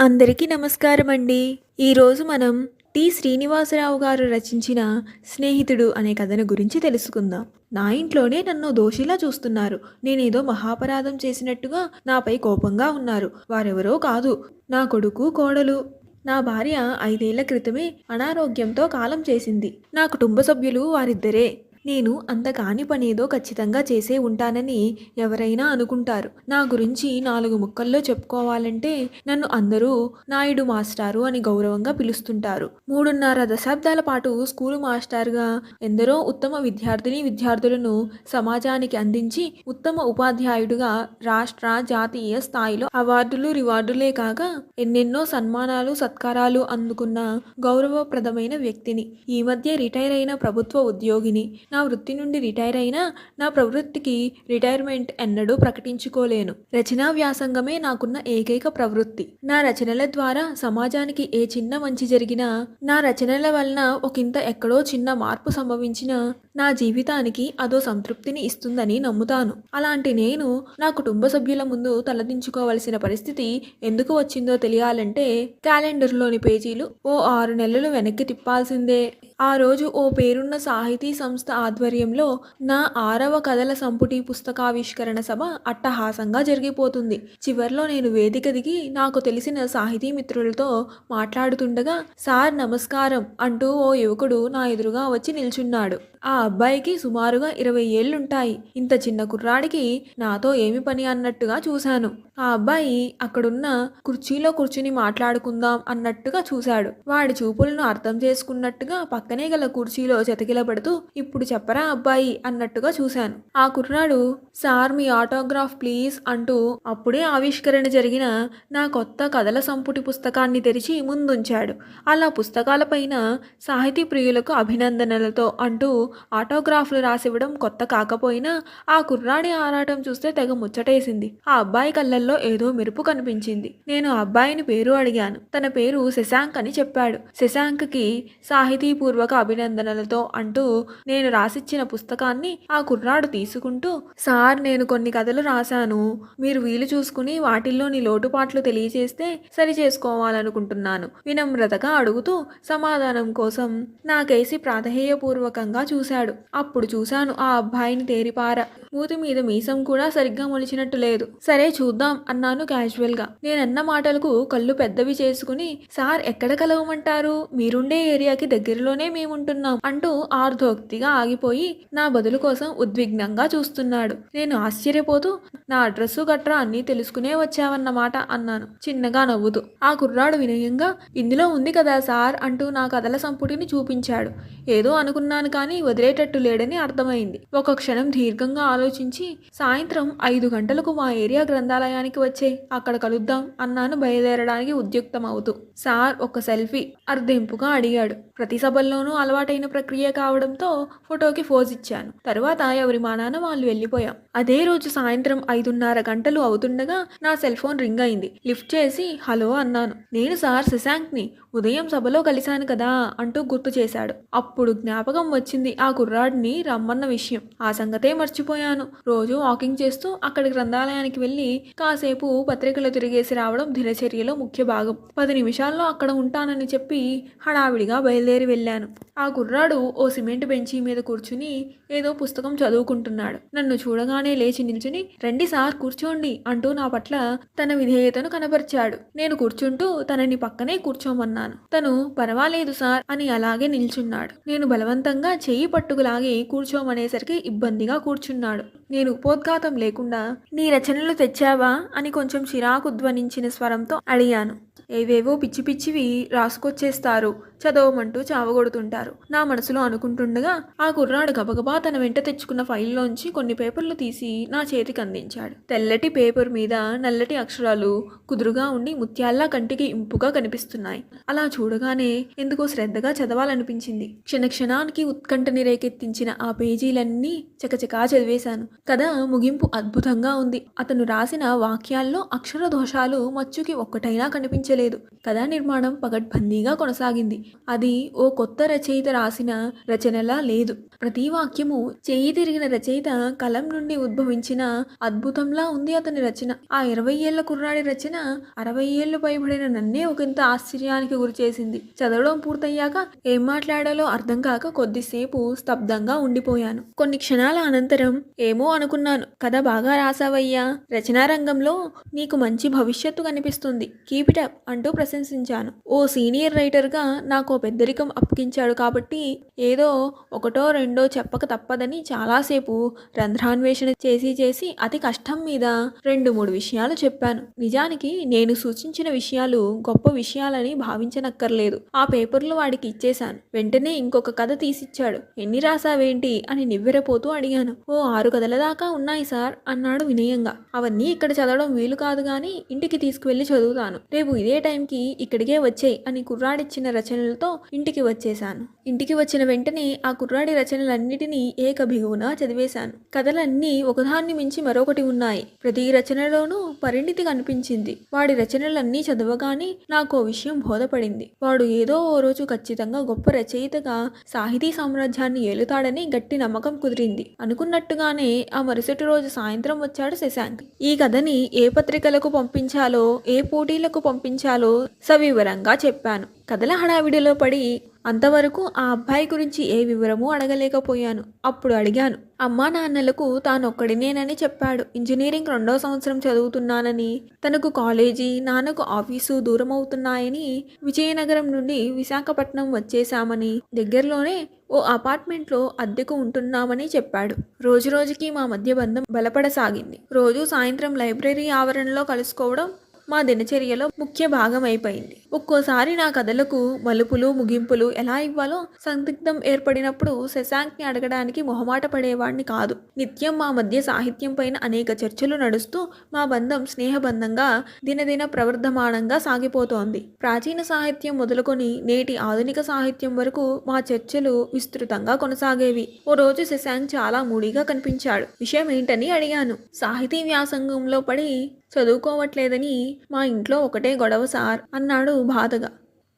అందరికీ నమస్కారం అండి ఈరోజు మనం టి. శ్రీనివాసరావు గారు రచించిన స్నేహితుడు అనే కథను గురించి తెలుసుకుందాం. నా ఇంట్లోనే నన్ను దోషిలా చూస్తున్నారు. నేనేదో మహాపరాధం చేసినట్టుగా నాపై కోపంగా ఉన్నారు. వారెవరో కాదు. నా కొడుకు కోడలు. నా భార్య ఐదేళ్ళ క్రితమే అనారోగ్యంతో కాలం చేసింది. నా కుటుంబ సభ్యులు వారిద్దరే. నేను అంత కాని పనేదో ఖచ్చితంగా చేసే ఉంటానని ఎవరైనా అనుకుంటారు. నా గురించి నాలుగు ముక్కల్లో చెప్పుకోవాలంటే నన్ను అందరూ నాయుడు మాస్టారు అని గౌరవంగా పిలుస్తుంటారు. మూడున్నర దశాబ్దాల పాటు స్కూలు మాస్టర్గా ఎందరో ఉత్తమ విద్యార్థిని విద్యార్థులను సమాజానికి అందించి ఉత్తమ ఉపాధ్యాయుడుగా రాష్ట్ర జాతీయ స్థాయిలో అవార్డులు రివార్డులే కాక ఎన్నెన్నో సన్మానాలు సత్కారాలు అందుకున్న గౌరవప్రదమైన వ్యక్తిని. ఈ మధ్య రిటైర్ అయిన ప్రభుత్వ ఉద్యోగిని. నా వృత్తి నుండి రిటైర్ అయినా నా ప్రవృత్తికి రిటైర్మెంట్ ఎన్నడూ ప్రకటించుకోలేను. రచనా వ్యాసంగమే నాకున్న ఏకైక ప్రవృత్తి. నా రచనల ద్వారా సమాజానికి ఏ చిన్న మంచి జరిగినా నా రచనల వలన ఒకంత ఎక్కడో చిన్న మార్పు సంభవించినా నా జీవితానికి అదో సంతృప్తిని ఇస్తుందని నమ్ముతాను. అలాంటి నేను నా కుటుంబ సభ్యుల ముందు తలదించుకోవలసిన పరిస్థితి ఎందుకు వచ్చిందో తెలియాలంటే క్యాలెండర్లోని పేజీలు ఓ ఆరు నెలలు వెనక్కి తిప్పాల్సిందే. ఆ రోజు ఓ పేరున్న సాహితీ సంస్థ ఆధ్వర్యంలో నా ఆరవ కథల సంపుటి పుస్తకావిష్కరణ సభ అట్టహాసంగా జరిగిపోతుంది. చివర్లో నేను వేదిక దిగి నాకు తెలిసిన సాహితీ మిత్రులతో మాట్లాడుతుండగా సార్ నమస్కారం అంటూ ఓ యువకుడు నా ఎదురుగా వచ్చి నిల్చున్నాడు. ఆ అబ్బాయికి సుమారుగా ఇరవై ఏళ్ళుంటాయి ఇంత చిన్న కుర్రాడికి నాతో ఏమి పని అన్నట్టుగా చూశాను. ఆ అబ్బాయి అక్కడున్న కుర్చీలో కూర్చుని మాట్లాడుకుందాం అన్నట్టుగా చూశాడు. వాడి చూపులను అర్థం చేసుకున్నట్టుగా పక్కనే గల కుర్చీలో చెతకిలబడుతూ ఇప్పుడు చెప్పరా అబ్బాయి అన్నట్టుగా చూశాను. ఆ కుర్రాడు సార్ మీ ఆటోగ్రాఫ్ ప్లీజ్ అంటూ అప్పుడే ఆవిష్కరణ జరిగిన నా కొత్త కథల సంపుటి పుస్తకాన్ని తెరిచి ముందుంచాడు. అలా పుస్తకాలపైన సాహితీ ప్రియులకు అభినందనలతో అంటూ ఆటోగ్రాఫ్లు రాసివ్వడం కొత్త కాకపోయినా ఆ కుర్రాడి ఆరాటం చూస్తే తెగ ముచ్చటేసింది. ఆ అబ్బాయి కళ్ళల్లో ఏదో మెరుపు కనిపించింది. నేను ఆ అబ్బాయిని పేరు అడిగాను. తన పేరు శశాంక్ అని చెప్పాడు. శశాంక్కి సాహితీపూర్వక అభినందనలతో అంటూ నేను రాసిచ్చిన పుస్తకాన్ని ఆ కుర్రాడు తీసుకుంటూ సార్ నేను కొన్ని కథలు రాశాను. మీరు వీలు చూసుకుని వాటిల్లోని లోటుపాట్లు తెలియజేస్తే సరి చేసుకోవాలనుకుంటున్నాను. వినమ్రతగా అడుగుతూ సమాధానం కోసం నాకేసి ప్రాధేయపూర్వకంగా చూశాడు. అప్పుడు చూశాను ఆ అబ్బాయిని తేరిపార. మూతి మీద మీసం కూడా సరిగ్గా మొలిచినట్టు లేదు. సరే చూద్దాం అన్నాను క్యాజువల్గా నేనన్న మాటలకు కళ్ళు పెద్దవి చేసుకుని సార్ ఎక్కడ కలవమంటారు? మీరుండే ఏరియాకి దగ్గరలోనే మేముంటున్నాం అంటూ ఆర్ధోక్తిగా ఆగిపోయి నా బదులు కోసం ఉద్విగ్నంగా చూస్తున్నాడు. నేను ఆశ్చర్యపోతూ నా అడ్రస్సు గట్రా అన్నీ తెలుసుకునే వచ్చావన్నమాట అన్నాను. చిన్నగా నవ్వుతూ. ఆ కుర్రాడు వినయంగా ఇందులో ఉంది కదా సార్ అంటూ నా కథల సంపుటిని చూపించాడు. ఏదో అనుకున్నాను కానీ వదిలేటట్టు లేడని అర్థమైంది. ఒక క్షణం దీర్ఘంగా ఆలోచించి సాయంత్రం ఐదు గంటలకు మా ఏరియా గ్రంథాలయానికి వచ్చే అక్కడ కలుద్దాం అన్నాను బయలుదేరడానికి ఉద్యుక్తం అవుతూ సార్ ఒక సెల్ఫీ అర్ధింపుగా అడిగాడు. ప్రతి సభల్లోనూ అలవాటైన ప్రక్రియ కావడంతో ఫోటోకి ఫోజ్ ఇచ్చాను. తర్వాత ఎవరి మానాన వాళ్ళు వెళ్ళిపోయాం. అదే రోజు సాయంత్రం ఐదున్నర గంటలు అవుతుండగా నా సెల్ ఫోన్ రింగ్ అయింది. లిఫ్ట్ చేసి హలో అన్నాను. నేను సార్ శశాంక్ని. ఉదయం సభలో కలిశాను కదా అంటూ గుర్తు చేశాడు. అప్పుడు జ్ఞాపకం వచ్చింది. ఆ కుర్రాడిని రమ్మన్న విషయం. ఆ సంగతే మర్చిపోయాను. రోజు వాకింగ్ చేస్తూ అక్కడి గ్రంథాలయానికి వెళ్ళి కాసేపు పత్రికలు తిరిగేసి రావడం దినచర్యలో ముఖ్య భాగం. పది నిమిషాల్లో అక్కడ ఉంటానని చెప్పి హడావిడిగా బయలుదేరి వెళ్ళాను. ఆ కుర్రాడు ఓ సిమెంట్ బెంచీ మీద కూర్చుని ఏదో పుస్తకం చదువుకుంటున్నాడు. నన్ను చూడగానే లేచి నిల్చుని రండి సార్ కూర్చోండి అంటూ నా పట్ల తన విధేయతను కనపరిచాడు. నేను కూర్చుంటూ తనని పక్కనే కూర్చోమన్నాను. తను పర్వాలేదు సార్ అని అలాగే నిల్చున్నాడు. నేను బలవంతంగా చెయ్యి పట్టుకులాగి కూర్చోమనేసరికి ఇబ్బందిగా కూర్చున్నాడు. నేను ఉపోద్ఘాతం లేకుండా నీ రచనలు తెచ్చావా అని కొంచెం చిరాకు ధ్వనించిన స్వరంతో అడిగాను. ఏవేవో పిచ్చి పిచ్చివి రాసుకొచ్చేస్తారు చదవమంటూ చావగొడుతుంటారు. నా మనసులో అనుకుంటుండగా ఆ కుర్రాడు గబగబా తన వెంట తెచ్చుకున్న ఫైల్లోంచి కొన్ని పేపర్లు తీసి నా చేతికి అందించాడు. తెల్లటి పేపర్ మీద నల్లటి అక్షరాలు కుదురుగా ఉండి ముత్యాల్లా కంటికి ఇంపుగా కనిపిస్తున్నాయి. అలా చూడగానే ఎందుకో శ్రద్ధగా చదవాలనిపించింది. క్షణక్షణానికి ఉత్కంఠని రేకెత్తించిన ఆ పేజీలన్నీ చకచకా చదివేశాను. కథ ముగింపు అద్భుతంగా ఉంది. అతను రాసిన వాక్యాల్లో అక్షర దోషాలు మచ్చుకి ఒక్కటైనా కనిపించలేదు. కథా నిర్మాణం పగడ్బందీగా కొనసాగింది. అది ఓ కొత్త రచయిత రాసిన రచనలా లేదు. ప్రతి వాక్యము చేయి తిరిగిన రచయిత కలం నుండి ఉద్భవించిన అద్భుతంలా ఉంది అతని రచన. ఆ ఇరవై ఏళ్ళ కుర్రాడి రచన అరవై ఏళ్ళు పైబడిన నన్నే ఒకంత ఆశ్చర్యానికి గురిచేసింది. చదవడం పూర్తయ్యాక ఏం మాట్లాడాలో అర్థం కాక కొద్దిసేపు స్తబ్దంగా ఉండిపోయాను. కొన్ని క్షణాల అనంతరం ఏమో అనుకున్నాను. కథ బాగా రాసావయ్యా. రచనా రంగంలో నీకు మంచి భవిష్యత్తు కనిపిస్తుంది. కీప్ అప్ అంటూ ప్రశంసించాను. ఓ సీనియర్ రైటర్గా నాకు ఓ పెద్దరికం అప్పగించాడు కాబట్టి ఏదో ఒకటో రెండో చెప్పక తప్పదని చాలాసేపు రంధ్రాన్వేషణ చేసి చేసి అతి కష్టం మీద రెండు మూడు విషయాలు చెప్పాను. నిజానికి నేను సూచించిన విషయాలు గొప్ప విషయాలని భావించనక్కర్లేదు. ఆ పేపర్లు వాడికి ఇచ్చేశాను. వెంటనే ఇంకొక కథ తీసిచ్చాడు. ఎన్ని రాసావేంటి అని నివ్వెరపోతూ అడిగాను. ఓ ఆరు కథలదా దాకా ఉన్నాయి సార్ అన్నాడు వినయంగా. అవన్నీ ఇక్కడ చదవడం వీలు కాదు గాని ఇంటికి తీసుకువెళ్ళి చదువుతాను. రేపు ఇదే టైంకి ఇక్కడికే వచ్చేయి అని కుర్రాడిచ్చిన రచనలతో ఇంటికి వచ్చేశాను. ఇంటికి వచ్చిన వెంటనే ఆ కుర్రాడి రచనలన్నిటినీ ఏకభిగువునా చదివేశాను. కథలన్నీ ఒకదాన్ని మించి మరొకటి ఉన్నాయి. ప్రతి రచనలోనూ పరిణితి కనిపించింది. వాడి రచనలన్నీ చదవగానే నాకు ఓ విషయం బోధపడింది. వాడు ఏదో ఓ రోజు ఖచ్చితంగా గొప్ప రచయితగా సాహితీ సామ్రాజ్యాన్ని ఏలుతాడని గట్టి నమ్మకం కుదిరింది. అనుకున్నట్టుగానే ఆ ఆ మరుసటి రోజు సాయంత్రం వచ్చాడు శశాంక్. ఈ కథని ఏ పత్రికలకు పంపించాలో ఏ పోటీలకు పంపించాలో సవివరంగా చెప్పాను. కథల హడావిడిలో పడి అంతవరకు ఆ అబ్బాయి గురించి ఏ వివరమూ అడగలేకపోయాను. అప్పుడు అడిగాను అమ్మా నాన్నలకు తానొక్కడినేనని చెప్పాడు. ఇంజనీరింగ్ రెండో సంవత్సరం చదువుతున్నానని తనకు కాలేజీ నాన్నకు ఆఫీసు దూరం అవుతున్నాయని విజయనగరం నుండి విశాఖపట్నం వచ్చేశామని దగ్గరలోనే ఓ అపార్ట్మెంట్లో అద్దెకు ఉంటున్నామని చెప్పాడు. రోజురోజుకి మా మధ్య బంధం బలపడసాగింది. రోజు సాయంత్రం లైబ్రరీ ఆవరణలో కలుసుకోవడం మా దినచర్యలో ముఖ్య భాగం అయిపోయింది. ఒక్కోసారి నా కథలకు మలుపులు ముగింపులు ఎలా ఇవ్వాలో సందిగ్ధం ఏర్పడినప్పుడు శశాంక్ని అడగడానికి మొహమాట పడేవాడిని కాదు. నిత్యం మా మధ్య సాహిత్యం పైన అనేక చర్చలు నడుస్తూ మా బంధం స్నేహబంధంగా దినదిన ప్రవర్ధమానంగా సాగిపోతోంది. ప్రాచీన సాహిత్యం మొదలుకొని నేటి ఆధునిక సాహిత్యం వరకు మా చర్చలు విస్తృతంగా కొనసాగేవి. ఓ రోజు శశాంక్ చాలా మూడిగా కనిపించాడు. విషయం ఏంటని అడిగాను. సాహితీ వ్యాసంగంలో పడి చదువుకోవట్లేదని మా ఇంట్లో ఒకటే గొడవ సార్ అన్నాడు బాధగా.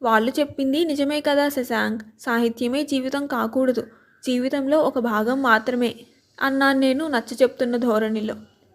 వాళ్ళు చెప్పింది నిజమే కదా శశాంక్. సాహిత్యమే జీవితం కాకూడదు. జీవితంలో ఒక భాగం మాత్రమే అన్నాను నేను నచ్చ చెప్తున్న ధోరణిలో.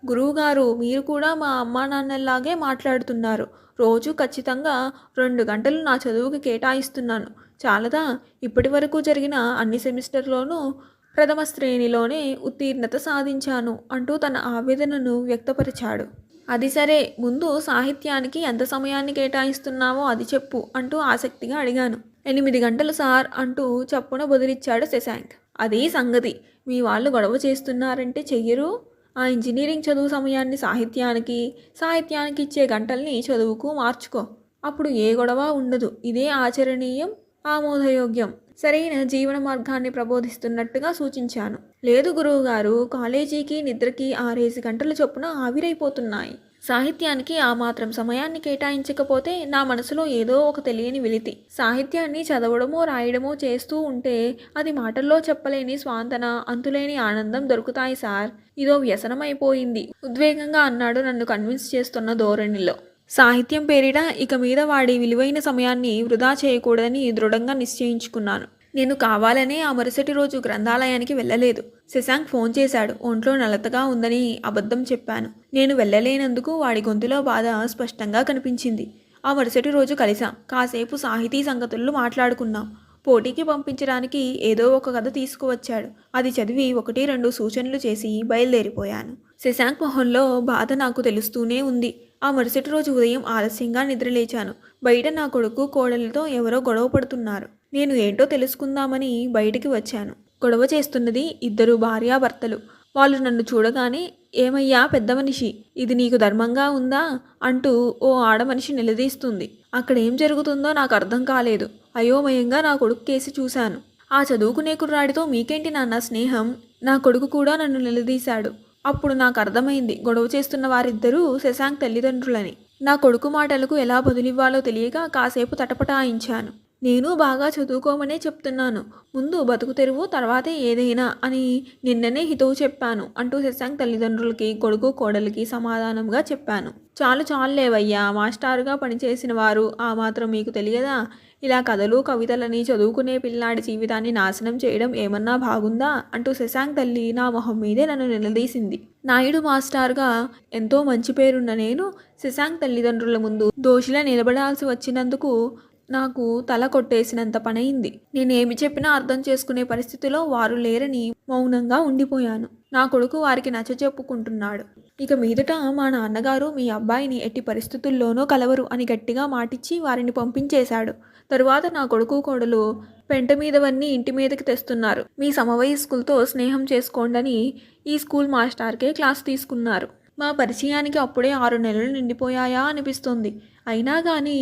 గురువుగారు మీరు కూడా మా అమ్మా నాన్నల్లాగే మాట్లాడుతున్నారు. రోజు ఖచ్చితంగా రెండు గంటలు నా చదువుకి కేటాయిస్తున్నాను. చాలదా? ఇప్పటి వరకు జరిగిన అన్ని సెమిస్టర్లోనూ ప్రథమ శ్రేణిలోనే ఉత్తీర్ణత సాధించాను అంటూ తన ఆవేదనను వ్యక్తపరిచాడు. అది సరే ముందు సాహిత్యానికి ఎంత సమయాన్ని కేటాయిస్తున్నావో అది చెప్పు అంటూ ఆసక్తిగా అడిగాను. ఎనిమిది గంటలు సార్ అంటూ చప్పున బదులిచ్చాడు శశాంక్. అదే సంగతి. మీ వాళ్ళు గొడవ చేస్తున్నారంటే చెయ్యరు. ఆ ఇంజనీరింగ్ చదువు సమయాన్ని సాహిత్యానికి సాహిత్యానికి ఇచ్చే గంటల్ని చదువుకు మార్చుకో. అప్పుడు ఏ గొడవ ఉండదు. ఇదే ఆచరణీయం. ఆమోదయోగ్యం. సరైన జీవన మార్గాన్ని ప్రబోధిస్తున్నట్టుగా సూచించాను. లేదు గురువుగారు కాలేజీకి నిద్రకి ఆరేసి గంటల చొప్పున ఆవిరైపోతున్నాయి. సాహిత్యానికి ఆ మాత్రం సమయాన్ని కేటాయించకపోతే నా మనసులో ఏదో ఒక తెలియని వెలితి. సాహిత్యాన్ని చదవడమో రాయడమో చేస్తూ ఉంటే అది మాటల్లో చెప్పలేని స్వాంతన అంతులేని ఆనందం దొరుకుతాయి సార్. ఇదో వ్యసనమైపోయింది. ఉద్వేగంగా అన్నాడు నన్ను కన్విన్స్ చేస్తున్న ధోరణిలో. సాహిత్యం పేరిట ఇక మీద వాడి విలువైన సమయాన్ని వృధా చేయకూడదని దృఢంగా నిశ్చయించుకున్నాను. నేను కావాలనే ఆ మరుసటి రోజు గ్రంథాలయానికి వెళ్ళలేదు. శశాంక్ ఫోన్ చేశాడు. ఒంట్లో నలతగా ఉందని అబద్ధం చెప్పాను. నేను వెళ్ళలేనందుకు వాడి గొంతులో బాధ స్పష్టంగా కనిపించింది. ఆ మరుసటి రోజు కలిసాం కాసేపు సాహితీ సంగతులు మాట్లాడుకున్నాం. పోటీకి పంపించడానికి ఏదో ఒక కథ తీసుకువచ్చాడు. అది చదివి ఒకటి రెండు సూచనలు చేసి బయలుదేరిపోయాను. శశాంక్ మొహంలో బాధ నాకు తెలుస్తూనే ఉంది. ఆ మరుసటి రోజు ఉదయం ఆలస్యంగా నిద్రలేచాను. బయట నా కొడుకు కోడలతో ఎవరో గొడవ పడుతున్నారు. నేను ఏంటో తెలుసుకుందామని బయటికి వచ్చాను. గొడవ చేస్తున్నది ఇద్దరు భార్యాభర్తలు. వాళ్ళు నన్ను చూడగానే ఏమయ్యా పెద్ద మనిషి ఇది నీకు ధర్మంగా ఉందా? అంటూ ఓ ఆడమనిషి నిలదీస్తుంది. అక్కడ ఏం జరుగుతుందో నాకు అర్థం కాలేదు. అయోమయంగా నా కొడుకు కేసి చూశాను. ఆ చదువుకునే కుర్రాడితో మీకేంటి నాన్న స్నేహం? నా కొడుకు కూడా నన్ను నిలదీశాడు. అప్పుడు నాకు అర్థమైంది. గొడవ చేస్తున్న వారిద్దరూ శశాంక్ తల్లిదండ్రులని. నా కొడుకు మాటలకు ఎలా బదులివ్వాలో తెలియక కాసేపు తటపటాయించాను. నేను బాగా చదువుకోమనే చెప్తున్నాను. ముందు బతుకు తెరువు తర్వాతే ఏదైనా అని నిన్ననే హితవు చెప్పాను. అంటూ శశాంక్ తల్లిదండ్రులకి కొడుకు కోడలికి సమాధానంగా చెప్పాను. చాలు చాలులేవయ్యా మాస్టారుగా పనిచేసిన వారు ఆ మాత్రం మీకు తెలియదా? ఇలా కథలు కవితలని చదువుకునే పిల్లాడి జీవితాన్ని నాశనం చేయడం ఏమన్నా బాగుందా? అంటూ శశాంక్ తల్లి నా మొహం మీదే నన్ను నిలదీసింది. నాయుడు మాస్టార్గా ఎంతో మంచి పేరున్న నేను శశాంక్ తల్లిదండ్రుల ముందు దోషిలా నిలబడాల్సి వచ్చినందుకు నాకు తల కొట్టేసినంత పనయింది నేనేమి చెప్పినా అర్థం చేసుకునే పరిస్థితిలో వారు లేరని మౌనంగా ఉండిపోయాను. నా కొడుకు వారికి నచ్చ చెప్పుకుంటున్నాడు. ఇక మీదట మా నాన్నగారు మీ అబ్బాయిని ఎట్టి పరిస్థితుల్లోనూ కలవరు అని గట్టిగా మాటిచ్చి వారిని పంపించేశాడు. తరువాత నా కొడుకు కోడలు పెంట మీదవన్నీ ఇంటి మీదకి తెస్తున్నారు. మీ సమవయస్కులతో స్నేహం చేసుకోండని ఈ స్కూల్ మాస్టార్కే క్లాస్ తీసుకున్నారు. మా పరిచయానికి అప్పుడే ఆరు నెలలు నిండిపోయాయా అనిపిస్తుంది. అయినా కానీ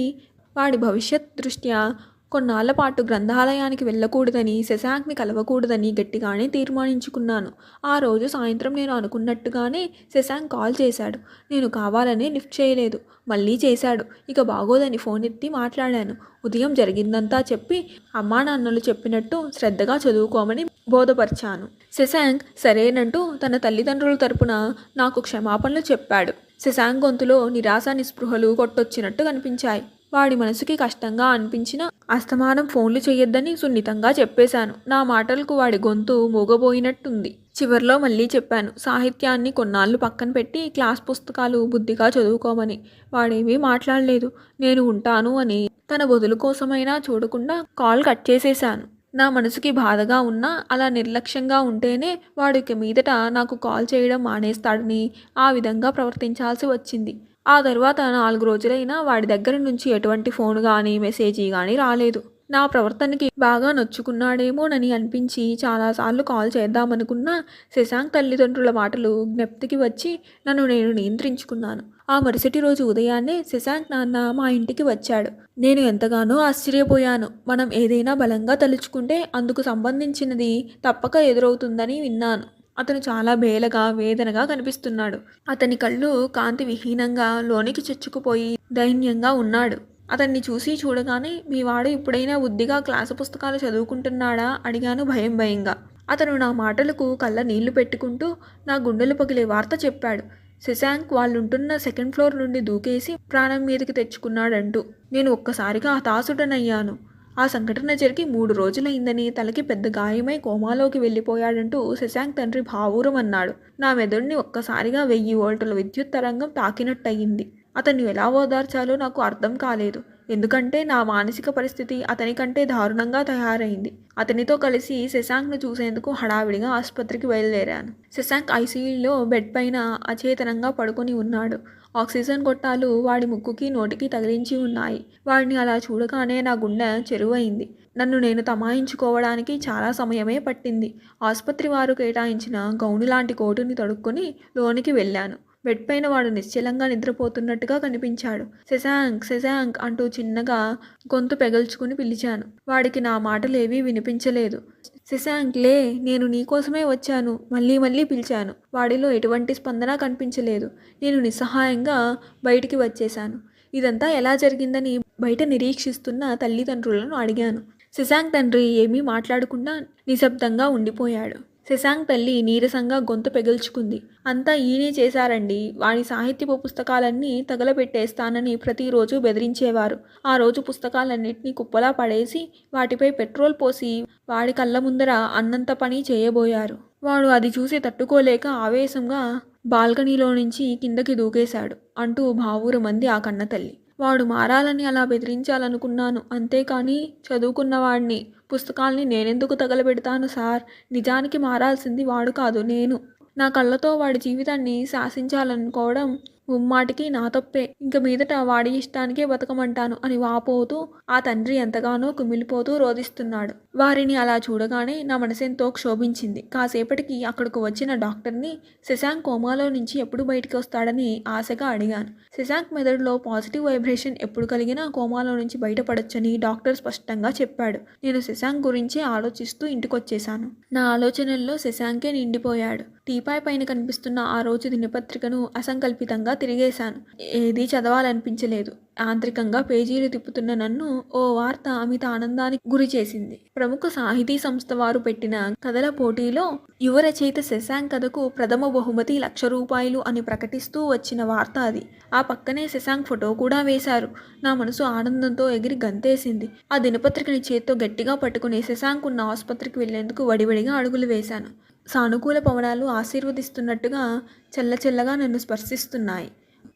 వాడి భవిష్యత్ దృష్ట్యా కొన్నాళ్ళ పాటు గ్రంథాలయానికి వెళ్ళకూడదని శశాంక్ని కలవకూడదని గట్టిగానే తీర్మానించుకున్నాను. ఆ రోజు సాయంత్రం నేను అనుకున్నట్టుగానే శశాంక్ కాల్ చేశాడు. నేను కావాలని లిఫ్ట్ చేయలేదు. మళ్ళీ చేశాడు. ఇక బాగోదని ఫోన్ ఎత్తి మాట్లాడాను. ఉదయం జరిగిందంతా చెప్పి అమ్మా నాన్నలు చెప్పినట్టు శ్రద్ధగా చదువుకోమని బోధపరిచాను. శశాంక్ సరేనంటూ తన తల్లిదండ్రుల తరపున నాకు క్షమాపణలు చెప్పాడు. శశాంక్ గొంతులో నిరాశ నిస్పృహలు కొట్టొచ్చినట్టు కనిపించాయి. వాడి మనసుకి కష్టంగా అనిపించిన అస్తమానం ఫోన్లు చేయొద్దని సున్నితంగా చెప్పేశాను. నా మాటలకు వాడి గొంతు మూగబోయినట్టుంది. చివరిలో మళ్ళీ చెప్పాను. సాహిత్యాన్ని కొన్నాళ్ళు పక్కన పెట్టి క్లాస్ పుస్తకాలు బుద్ధిగా చదువుకోమని. వాడేమీ మాట్లాడలేదు. నేను ఉంటాను అని తన బదులు కోసమైనా చూడకుండా కాల్ కట్ చేసేశాను. నా మనసుకి బాధగా ఉన్నా అలా నిర్లక్ష్యంగా ఉంటేనే వాడికి మీదట నాకు కాల్ చేయడం మానేస్తాడని ఆ విధంగా ప్రవర్తించాల్సి వచ్చింది. ఆ తర్వాత నాలుగు రోజులైనా వాడి దగ్గర నుంచి ఎటువంటి ఫోన్ కానీ మెసేజీ కానీ రాలేదు. నా ప్రవర్తనకి బాగా నొచ్చుకున్నాడేమోనని అనిపించి చాలాసార్లు కాల్ చేద్దామనుకున్నా శశాంక్ తల్లిదండ్రుల మాటలు జ్ఞప్తికి వచ్చి నన్ను నేను నియంత్రించుకున్నాను. ఆ మరుసటి రోజు ఉదయాన్నే శశాంక్ నాన్న మా ఇంటికి వచ్చాడు. నేను ఎంతగానో ఆశ్చర్యపోయాను. మనం ఏదైనా బలంగా తలుచుకుంటే అందుకు సంబంధించినది తప్పక ఎదురవుతుందని విన్నాను. అతను చాలా బేలగా వేదనగా కనిపిస్తున్నాడు. అతని కళ్ళు కాంతి విహీనంగా లోనికి చొచ్చుకుపోయి దైన్యంగా ఉన్నాడు. అతన్ని చూసి చూడగానే మీ వాడు ఇప్పుడైనా ఉద్దిగా క్లాసు పుస్తకాలు చదువుకుంటున్నాడా? అడిగాను భయం భయంగా. అతను నా మాటలకు కళ్ళ నీళ్ళు పెట్టుకుంటూ నా గుండెలు పగిలే వార్త చెప్పాడు. శశాంక్ వాళ్ళుంటున్న సెకండ్ ఫ్లోర్ నుండి దూకేసి ప్రాణం మీదకి తెచ్చుకున్నాడంటూ. నేను ఒక్కసారిగా హతాసుడనయ్యాను ఆ సంఘటన జరిగి మూడు రోజులైందని తలకి పెద్ద గాయమై కోమాలోకి వెళ్ళిపోయాడంటూ శశాంక్ తండ్రి భావూరం అన్నాడు. నా మెదడుని ఒక్కసారిగా వెయ్యి వోల్టుల విద్యుత్ తరంగం తాకినట్టయింది. అతన్ని ఎలా ఓదార్చాలో నాకు అర్థం కాలేదు. ఎందుకంటే నా మానసిక పరిస్థితి అతని కంటే దారుణంగా తయారైంది. అతనితో కలిసి శశాంక్ను చూసేందుకు హడావిడిగా ఆసుపత్రికి బయలుదేరాను. శశాంక్ ఐసీయూలో బెడ్ పైన అచేతనంగా పడుకొని ఉన్నాడు. ఆక్సిజన్ గొట్టాలు వాడి ముక్కుకి నోటికి తగిలించి ఉన్నాయి. వాడిని అలా చూడగానే నా గుండె చెరువైంది. నన్ను నేను తమాయించుకోవడానికి చాలా సమయమే పట్టింది. ఆసుపత్రి వారు కేటాయించిన గౌను లాంటి కోటుని తడుక్కొని లోనికి వెళ్ళాను. బెడ్ పైన వాడు నిశ్చలంగా నిద్రపోతున్నట్టుగా కనిపించాడు. శశాంక్ శశాంక్ అంటూ చిన్నగా గొంతు పెగల్చుకుని పిలిచాను. వాడికి నా మాటలేవీ వినిపించలేదు. శశాంక్లే నేను నీకోసమే వచ్చాను. మళ్ళీ మళ్ళీ పిలిచాను. వాడిలో ఎటువంటి స్పందన కనిపించలేదు. నేను నిస్సహాయంగా బయటికి వచ్చేశాను. ఇదంతా ఎలా జరిగిందని బయట నిరీక్షిస్తున్న తల్లిదండ్రులను అడిగాను. శశాంక్ తండ్రి ఏమీ మాట్లాడకుండా నిశ్శబ్దంగా ఉండిపోయాడు. శశాంక్ తల్లి నీరసంగా గొంతు పెగల్చుకుంది. అంతా ఈయనే చేశారండి. వాడి సాహిత్యపు పుస్తకాలన్నీ తగలబెట్టేస్తానని ప్రతిరోజు బెదిరించేవారు. ఆ రోజు పుస్తకాలన్నింటినీ కుప్పలా పడేసి వాటిపై పెట్రోల్ పోసి వాడి కళ్ళ ముందర అన్నంత పని చేయబోయారు. వాడు అది చూసి తట్టుకోలేక ఆవేశంగా బాల్కనీలో నుంచి కిందకి దూకేశాడు అంటూ భావూరు మంది ఆ కన్న తల్లి. వాడు మారాలని అలా బెదిరించాలనుకున్నాను. అంతేకాని చదువుకున్నవాడిని పుస్తకాల్ని నేనెందుకు తగలబెడతాను సార్? నిజానికి మారాల్సింది వాడు కాదు నేను. నా కళ్ళతో వాడి జీవితాన్ని శాసించాలనుకోవడం ముమ్మాటికి నా తప్పే. ఇంక మీదట వాడి ఇష్టానికే బతకమంటాను అని వాపోతూ ఆ తండ్రి ఎంతగానో కుమిలిపోతూ రోధిస్తున్నాడు. వారిని అలా చూడగానే నా మనసెంతో క్షోభించింది. కాసేపటికి అక్కడికి వచ్చిన డాక్టర్ని శశాంక్ కోమాలో నుంచి ఎప్పుడు బయటికి వస్తాడని ఆశగా అడిగాను. శశాంక్ మెదడులో పాజిటివ్ వైబ్రేషన్ ఎప్పుడు కలిగినా కోమాలో నుంచి బయటపడొచ్చని డాక్టర్ స్పష్టంగా చెప్పాడు. నేను శశాంక్ గురించే ఆలోచిస్తూ ఇంటికొచ్చేశాను. నా ఆలోచనల్లో శశాంకే నిండిపోయాడు. టీపాయ్ పైన కనిపిస్తున్న ఆ రోజు దినపత్రికను అసంకల్పితంగా తిరిగేశాను. ఏదీ చదవాలనిపించలేదు. యాంత్రికంగా పేజీలు తిప్పుతున్న నన్ను ఓ వార్త అమిత ఆనందానికి గురి చేసింది. ప్రముఖ సాహితీ సంస్థ వారు పెట్టిన కథల పోటీలో యువ రచయిత శశాంక్ కథకు ప్రథమ బహుమతి లక్ష రూపాయలు అని ప్రకటిస్తూ వచ్చిన వార్త అది. ఆ పక్కనే శశాంక్ ఫోటో కూడా వేశారు. నా మనసు ఆనందంతో ఎగిరి గంతేసింది. ఆ దినపత్రికని చేత్తో గట్టిగా పట్టుకుని శశాంక్ ఉన్న ఆసుపత్రికి వెళ్ళేందుకు వడివడిగా అడుగులు వేశాను. సానుకూల పవనాలు ఆశీర్వదిస్తున్నట్టుగా చల్లచల్లగా నన్ను స్పర్శిస్తున్నాయి.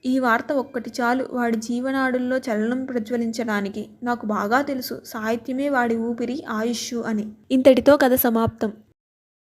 ఈ వార్త ఒక్కటి చాలు. వాడి జీవనాడుల్లో చలనం ప్రజ్వలించడానికి నాకు బాగా తెలుసు. సాహిత్యమే వాడి ఊపిరి ఆయుష్షు అని. ఇంతటితో కథ సమాప్తం.